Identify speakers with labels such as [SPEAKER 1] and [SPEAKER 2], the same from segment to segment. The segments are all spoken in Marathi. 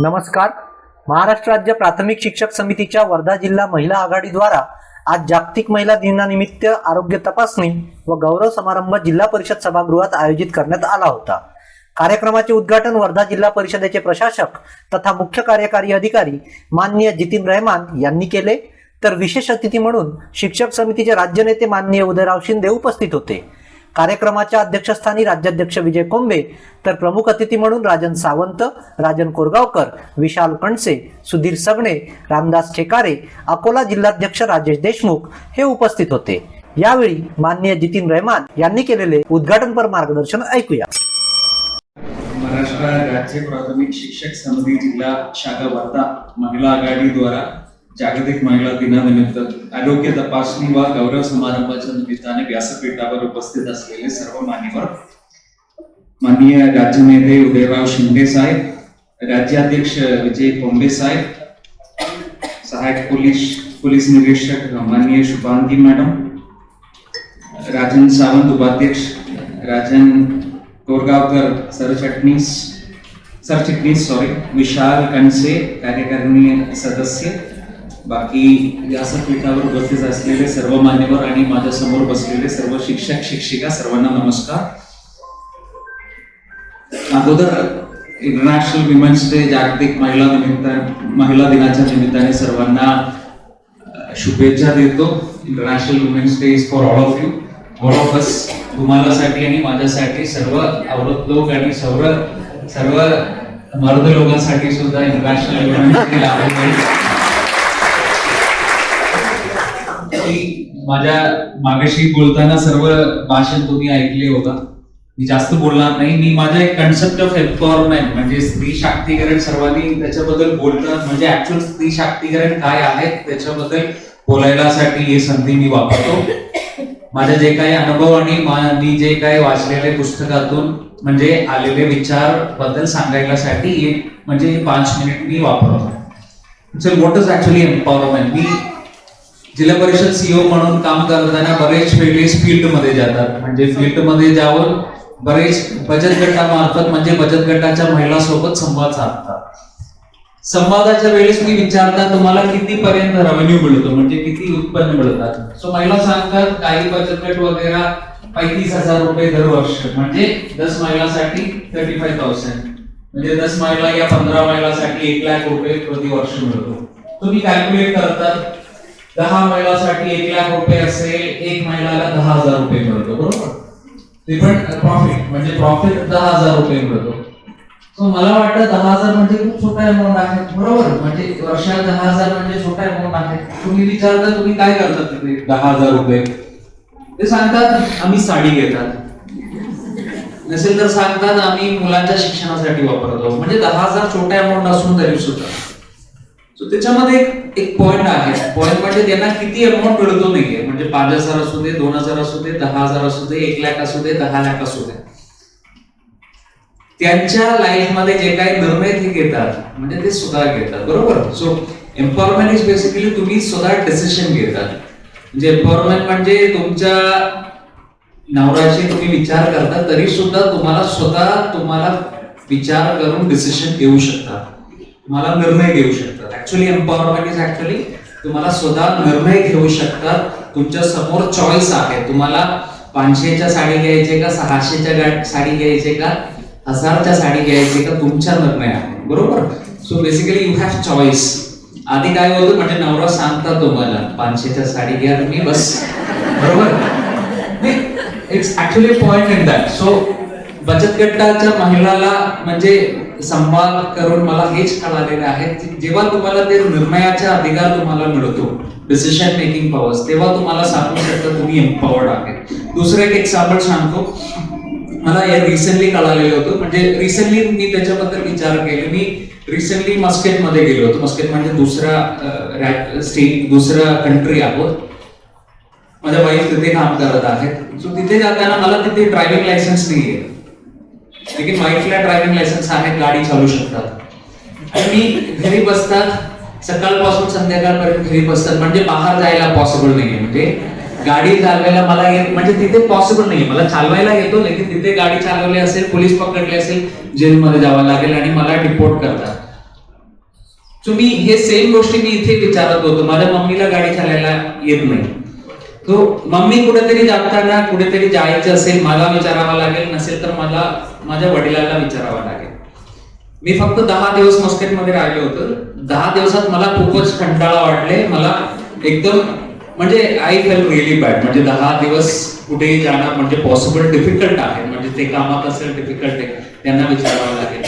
[SPEAKER 1] नमस्कार. महाराष्ट्र राज्य प्राथमिक शिक्षक समितीच्या वर्धा जिल्हा महिला आघाडीद्वारा आज जागतिक महिला दिनानिमित्त आरोग्य तपासणी व गौरव समारंभ जिल्हा परिषद सभागृहात आयोजित करण्यात आला होता. कार्यक्रमाचे उद्घाटन वर्धा जिल्हा परिषदेचे प्रशासक तथा मुख्य कार्यकारी अधिकारी माननीय जितीन रहमान यांनी केले. तर विशेष अतिथी म्हणून शिक्षक समितीचे राज्य नेते माननीय उदयराव शिंदे उपस्थित होते. कार्यक्रमाच्या अध्यक्षस्थानी राज्याध्यक्ष विजय कोंबे तर प्रमुख अतिथी म्हणून राजन सावंत राजन कोरगावकर विशाल कणसे सुधीर सगणे रामदास ठेकारे अकोला जिल्हाध्यक्ष राजेश देशमुख हे उपस्थित होते. यावेळी माननीय जितीन रहमान यांनी केलेले उद्घाटनपर मार्गदर्शन ऐकूया.
[SPEAKER 2] महाराष्ट्र राज्य प्राथमिक शिक्षक समिती जिल्हा शाखा वर्धा महिला आघाडी द्वारा जागतिक महिला दिनानिमित्त आरोग्य तपासणी व गौरव समारंभाच्या निमित्ताने व्यासपीठावर उपस्थित असलेले सर्व मान्यवर, माननीय राज्यनेते उदयराव शिंदे साहेब, राज्याध्यक्ष विजय कोंबे साहेब, सहायक पोलीस पोलीस निरीक्षक माननीय शुभांगी मॅडम, राजन सावंत उपाध्यक्ष, राजन कोरगावकर सरचिटणीस सरचिटणीस सॉरी विशाल कणसे, कार्यकारिणी सदस्य बाकी व्यासपीठावर उपस्थित असलेले सर्व मान्यवर आणि माझ्यासमोर बसलेले सर्व शिक्षक शिक्षिका सर्वांना नमस्कार. अगोदर इंटरनॅशनल विमेन्स डे जागतिक महिला निमित्त महिला दिनाच्या निमित्ताने सर्वांना शुभेच्छा देतो. International women's day is for all of you all of us तुम्हालासाठी आणि माझ्यासाठी सर्व औरत लोक आणि सर्व सर्व मर्द लोकांसाठी सुद्धा इंटरनॅशनल वुमेन्स डे आहे. की माझ्या मागाशी बोलताना सर्व भाषण तुम्ही ऐकले होता. मी जास्त बोलणार नाही. मी माझा एक कन्सेप्ट ऑफ एम्पॉवरमेंट म्हणजे स्त्री शाक्तीकरण सर्वांनी त्याच्याबद्दल बोलतात. म्हणजे ऍक्च्युअल स्त्री शाक्तीकरण काय आहे त्याच्याबद्दल बोलायलासाठी ही संधी मी वापरतो. माझे जे काही अनुभव आणि मी जे काही वाचलेले पुस्तकातून म्हणजे आलेले विचारबद्दल सांगायलासाठी एक म्हणजे पाच मिनिट मी वापरतो. Sir what is actually empowerment me Zilla Parishad CO म्हणून काम करताना बरेच वेळेस फील्डमध्ये जातात. म्हणजे फील्डमध्ये जाऊन बरेच बचत गटामार्फत म्हणजे बचत गटाच्या महिला सोबत संवाद साधतात. संवादाच्या वेळेस मी विचारता तुम्हाला किती पर्यंत रेव्हेन्यू मिळतो? म्हणजे किती उत्पन्न मिळतात? सो महिला सांगतात काही बचत गट वगैरे पैतीस हजार रुपये दरवर्ष म्हणजे दस महिलासाठी थर्टी फाईव्ह थाउजंड म्हणजे दस महिला या पंधरा महिलासाठी एक लाख रुपये प्रति वर्ष मिळतो. तुम्ही कॅल्क्युलेट करतात दहा महिलासाठी एक लाख रुपये असेल एक महिलाला दहा हजार रुपये मिळतो बरोबर? ते पण प्रॉफिट म्हणजे प्रॉफिट दहा हजार रुपये मिळतो. सो मला वाटतं दहा हजार म्हणजे खूप छोटा अमाऊंट आहे बरोबर? म्हणजे वर्षात दहा हजार म्हणजे छोटा अमाऊंट आहे. तुम्ही विचारता तुम्ही काय करता तिथे? दहा हजार रुपये. ते सांगतात आम्ही साडी घेतात. नसेल तर सांगतात आम्ही मुलांच्या शिक्षणासाठी वापरतो. म्हणजे दहा हजार छोटा अमाऊंट असून तरी सुद्धा. सो त्याच्यामध्ये एक एक पॉइंट आहे. पॉइंट म्हणजे त्यांना किती अमाऊंट मिळतो नाहीये. म्हणजे पाच हजार असू दे दोन हजार असू दे दहा हजार असू दे एक लाख असू दे दहा लाख असू दे. त्यांच्या लाईफमध्ये जे काही निर्णय ते घेतात म्हणजे ते स्वतः घेतात. बरोबर? सो एम्पॉवरमेंट इज बेसिकली तुम्ही स्वतः डिसिशन घेतात. म्हणजे एम्पॉवरमेंट म्हणजे तुमच्या नवराशी तुम्ही विचार करता तरी सुद्धा तुम्हाला स्वतः तुम्हाला विचार करून डिसिशन घेऊ शकता. तुम्हाला निर्णय घेऊ शकतात. ऍक्च्युली एम्पॉवरमेंट इज ऍक्च्युली तुम्हाला स्वतः निर्णय घेऊ शकतात. तुमच्यासमोर चॉईस आहे. तुम्हाला पाचशेच्या साडी घ्यायचे का सहाशेच्या साडी घ्यायचे का हजारच्या साडी घ्यायची का तुमच्या निर्णय आहे. बरोबर? So basically you have choice आधी काय होतं? म्हणजे नवरा सांगता तुम्हाला पाचशेच्या साडी घ्या तुम्ही बस. बरोबर? It's actually point in that so बचत गटाच्या महिलाला म्हणजे संवाद करून मला हेच कळालेलं आहे की जेव्हा तुम्हाला ते निर्णयाचा अधिकार तुम्हाला मिळतो डिसिशन मेकिंग पॉवर्स तेव्हा तुम्हाला सांगू शकता तुम्ही एम्पॉवर्ड आहे. दुसरं एक एक्झाम्पल सांगतो. मला हे रिसेंटली कळालेलं होतं. म्हणजे रिसेंटली मी त्याच्याबद्दल विचार केले. मी रिसेंटली मस्केटमध्ये गेलो होतो. मस्केट म्हणजे दुसरा स्टेट दुसरा कंट्री आहोत. माझ्या वाईफ तिथे काम करत आहेत. सो तिथे जाताना मला तिथे ड्रायव्हिंग लायसन्स नाहीये. लेकिन वाईफला ड्रायव्हिंग लायसन्स आहे गाडी चालू शकतात. आणि मी घरी बसतात सकाळपासून संध्याकाळपर्यंत घरी बसतात. म्हणजे बाहेर जायला पॉसिबल नाहीये. म्हणजे गाडी चालवायला मला येत म्हणजे तिथे पॉसिबल नाही मला चालवायला येतो लेकिन तिथे गाडी चालवली असेल पोलीस पकडले असेल जेलमध्ये जावं लागेल आणि मला डिपोर्ट करतात. तुम्ही हे सेम गोष्टी मी इथे विचारत होतो. माझ्या मम्मीला गाडी चालायला येत नाही. तो मम्मी कुठेतरी जाताना कुठेतरी जायचं असेल मला विचारावं लागेल नसेल तर मला माझ्या वडिलांना विचारावं लागेल. मी फक्त दहा दिवस मस्केटमध्ये राहिलो होतो. दहा दिवसात मला खूपच कंटाळा वाटले मला एकदम म्हणजे आय फेल रिअली बॅड म्हणजे दहा दिवस कुठेही जाणं म्हणजे पॉसिबल डिफिकल्ट आहे. म्हणजे ते कामात असेल डिफिकल्ट आहे त्यांना विचारावं लागेल.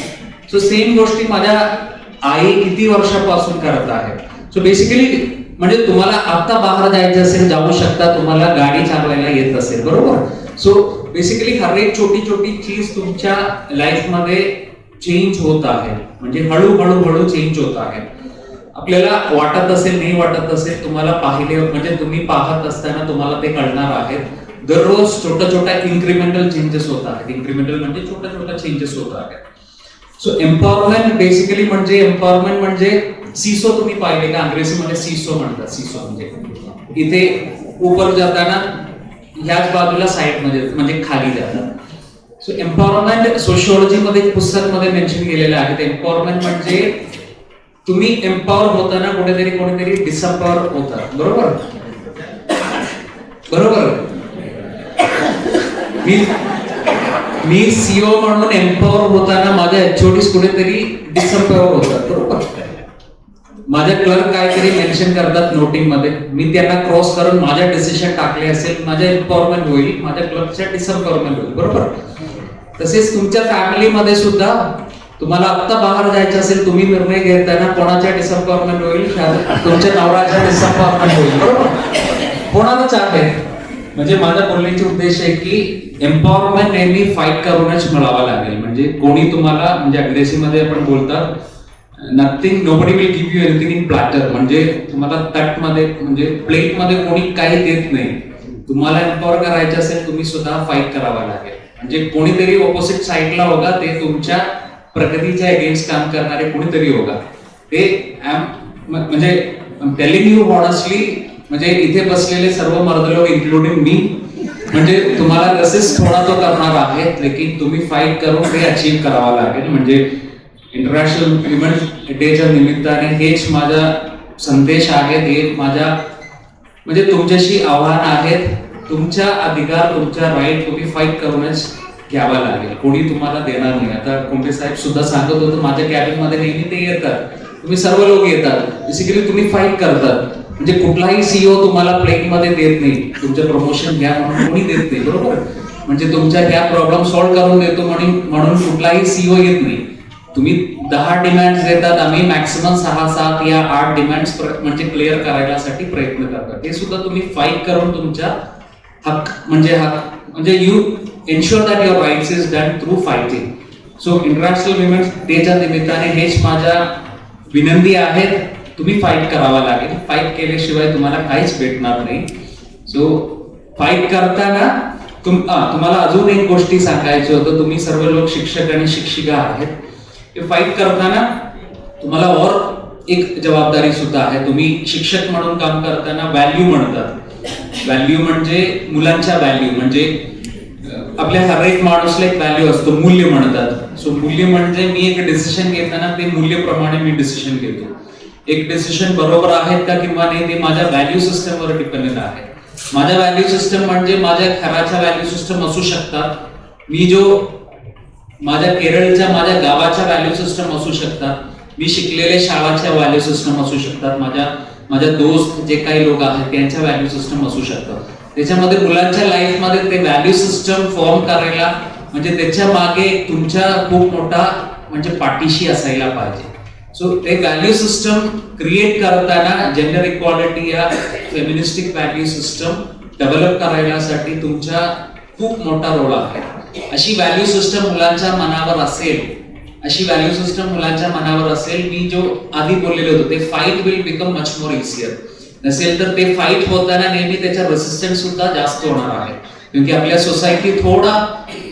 [SPEAKER 2] सो सेम गोष्टी माझ्या आई किती वर्षापासून करत आहे. सो बेसिकली म्हणजे तुम्हाला आता बाहेर जायचं असेल जाऊ शकता. तुम्हाला गाडी चालवायला येत असेल. बरोबर? सो बेसिकली हर एक छोटी छोटी चीज तुमच्या लाईफमध्ये चेंज होत आहे. म्हणजे हळूहळू हळू चेंज होत आहे. आपल्याला वाटत असेल नाही वाटत असेल तुम्हाला पाहिले म्हणजे तुम्ही पाहत असताना तुम्हाला ते कळणार आहेत दररोज छोट्या छोट्या इन्क्रिमेंटल चेंजेस होत आहेत. इन्क्रिमेंटल म्हणजे छोट्या छोट्या चेंजेस होत आहेत. सो एम्पॉवरमेंट बेसिकली म्हणजे एम्पॉवरमेंट म्हणजे सीसो तुम्ही पाहिले का? अंग्रेजीमध्ये म्हणजे सीसो म्हणतात. सीसो म्हणजे इथे उपर जाताना ह्याच बाजूला साईडमध्ये म्हणजे खाली जातात सो एम्पॉवरमेंट सोशिओलॉजी मध्ये पुस्तकमध्ये मेन्शन केलेलं आहे. ते एम्पॉवरमेंट म्हणजे तुम्ही एम्पॉवर होताना कुठेतरी कोणीतरी डिसअपॉवर होतात बरोबर? बरोबर? मी मी सीओ म्हणून एम्पॉवर होताना माझ्या एचओडीस कुठेतरी डिसएम्पॉवर होतात बरोबर? माझे क्लर्क काहीतरी मेन्शन करतात नोटिंगमध्ये. मी त्यांना क्रॉस करून माझ्या डिसिशन टाकले असेल माझ्या एम्पॉवरमेंट होईल माझ्या क्लर्कच्या डिसएम्पॉवरमेंट होईल बरोबर? तसेच तुमच्या फॅमिलीमध्ये सुद्धा तुम्हाला आत्ता बाहेर जायचं असेल तुम्ही निर्णय घेताना कोणाच्या डिसअम्पॉवरमेंट होईल? तुमच्या नवऱ्याच्या डिसअम्पॉवरमेंट होईल बरोबर? कोणालाच आहे म्हणजे माझा बोलण्याचे उद्देश आहे की एम्पॉवरमेंट नेहमी फाईट करूनच मिळावा लागेल. म्हणजे कोणी तुम्हाला म्हणजे अग्रेसिव्हमध्ये आपण बोलतात nothing nobody will give you anything in platter म्हणजे तुम्हाला तटमध्ये म्हणजे प्लेटमध्ये कोणी काही देत नाही. तुम्हाला एम्पॉवर करायचं असेल तुम्ही स्वतः फाईट करावा लागेल. म्हणजे कोणीतरी ऑपोजिट साईडला होगा ते तुमच्या प्रगतीच्या अगेन्स्ट काम करणारे कोणीतरी होगा. ते म्हणजे टेलिंग यू ऑनेस्टली म्हणजे इथे बसलेले सर्व मर्दलोक इन्क्लुडिंग मी म्हणजे तुम्हाला तसेच थोडा तो करणार आहे लेकिन तुम्ही फाईट करून ते अचीव करावं लागेल. म्हणजे इंटरनॅशनल विमेन्स डेच्या निमित्ताने हेच माझा संदेश आहे हे माझ्या म्हणजे तुमच्याशी आव्हान आहेत तुमच्या अधिकार तुमच्या राईट तुम्ही फाईट करूनच घ्यावा लागेल. कोणी तुम्हाला देणार नाही. आता कोंबे साहेब सुद्धा सांगत होतं माझ्या कॅबिनमध्ये नेहमी ते येतात. तुम्ही सर्व लोक येतात. बेसिकली तुम्ही फाईट करतात. म्हणजे कुठलाही सीईओ तुम्हाला प्लेन मध्ये देत नाही. तुमचं प्रमोशन घ्या म्हणून कोणी देत नाही बरोबर? म्हणजे तुमच्या ह्या प्रॉब्लेम सॉल्व्ह करून देतो म्हणून म्हणून कुठलाही सीओ येत नाही. तुम्ही दहा डिमांड देतात आम्ही मॅक्सिमम सहा सात या आठ डिमांड म्हणजे क्लिअर करायलासाठी प्रयत्न करतात. ते सुद्धा तुम्ही फाईट करून तुमच्या हक म्हणजे हक म्हणजे you ensure that your rights is done through fighting so international women's डेच्या निमित्ताने हेच माझ्या विनंती आहेत. तुम्ही फाईट करावा लागेल. फाईट केल्याशिवाय तुम्हाला काहीच भेटणार नाही. सो फाईट करताना तुम तुम्हाला अजून एक गोष्टी सांगायचं होतं. तुम्ही सर्व लोक शिक्षक आणि शिक्षिका आहेत. फाईट करताना तुम्हाला और एक जबाबदारी सुद्धा आहे. तुम्ही शिक्षक म्हणून काम करताना व्हॅल्यू म्हणतात. व्हॅल्यू म्हणजे मुलांच्या व्हॅल्यू म्हणजे आपल्या हर एक माणूसला एक व्हॅल्यू असतो. मूल्य म्हणतात. सो मूल्य म्हणजे मी एक डिसिशन घेताना ते मूल्यप्रमाणे मी डिसिशन घेतो. एक डिसिशन बरोबर आहेत का किंवा नाही ते माझ्या व्हॅल्यू सिस्टमवर डिपेंडेंट आहे. माझ्या व्हॅल्यू सिस्टम म्हणजे माझ्या घराच्या व्हॅल्यू सिस्टम असू शकतात. मी जो माझ्या केरळच्या माझ्या गावाच्या व्हॅल्यू सिस्टम असू शकतात. मी शिकलेले शाळाच्या व्हॅल्यू सिस्टम असू शकतात. माझ्या माझ्या दोस्त जे काही लोक आहेत त्यांच्या व्हॅल्यू सिस्टम असू शकतात. त्याच्यामध्ये मुलांच्या लाईफमध्ये ते व्हॅल्यू सिस्टम फॉर्म करायला म्हणजे त्याच्यामागे तुमच्या खूप मोठा म्हणजे पाठीशी असायला पाहिजे. सो ते व्हॅल्यू सिस्टम क्रिएट करताना जेंडर इक्वालिटी या फेमिनिस्टिक व्हॅल्यू सिस्टम डेव्हलप करायसाठी तुमच्या खूप मोठा रोल आहे. अशी व्हॅल्यू सिस्टम मुलांच्या मनावर असेल अशी व्हॅल्यू सिस्टम मुलांच्या मनावर असेल मी जो आधी बोललेलो होतो ते fight will become much more easier नसेल तर ते फाईट होताना नेहमी त्याचा रेसिस्टन्स सुद्धा जास्त होणार आहे. क्योंकि की आपल्या सोसायटी थोडा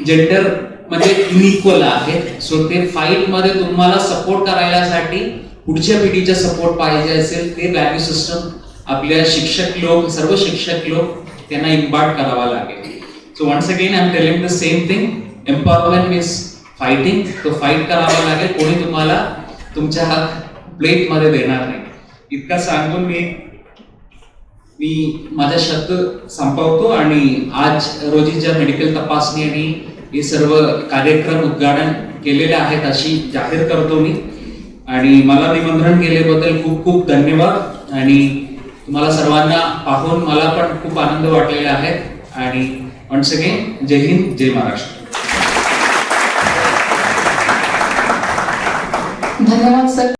[SPEAKER 2] जेंडर म्हणजे इनइक्वल आहे. सो ते फाईल मध्ये तुम्हाला सपोर्ट करायसाठी पुढच्या पिढीचा सपोर्ट पाहिजे असेल ते व्हॅल्यू सिस्टम आपल्या शिक्षक लोक सर्व शिक्षक लोक त्यांना इम्पार्ट करावा लागेल. So once again I am telling the same thing empowerment means fighting तो फाईट करावा लागेल. कोणी तुम्हाला तुमच्या हात प्लेटमध्ये देणार नाही. इतका सांगून मी मी माझा शब्द संपवतो आणि आज रोजीच्या मेडिकल तपासणी आणि हे सर्व कार्यक्रम उद्घाटन केलेले आहेत अशी जाहीर करतो मी. आणि मला निमंत्रण केल्याबद्दल खूप खूप धन्यवाद. आणि तुम्हाला सर्वांना पाहून मला पण खूप आनंद वाटलेला आहे. आणि वन्स अगेन जय हिंद जय महाराष्ट्र.
[SPEAKER 3] धन्यवाद सर.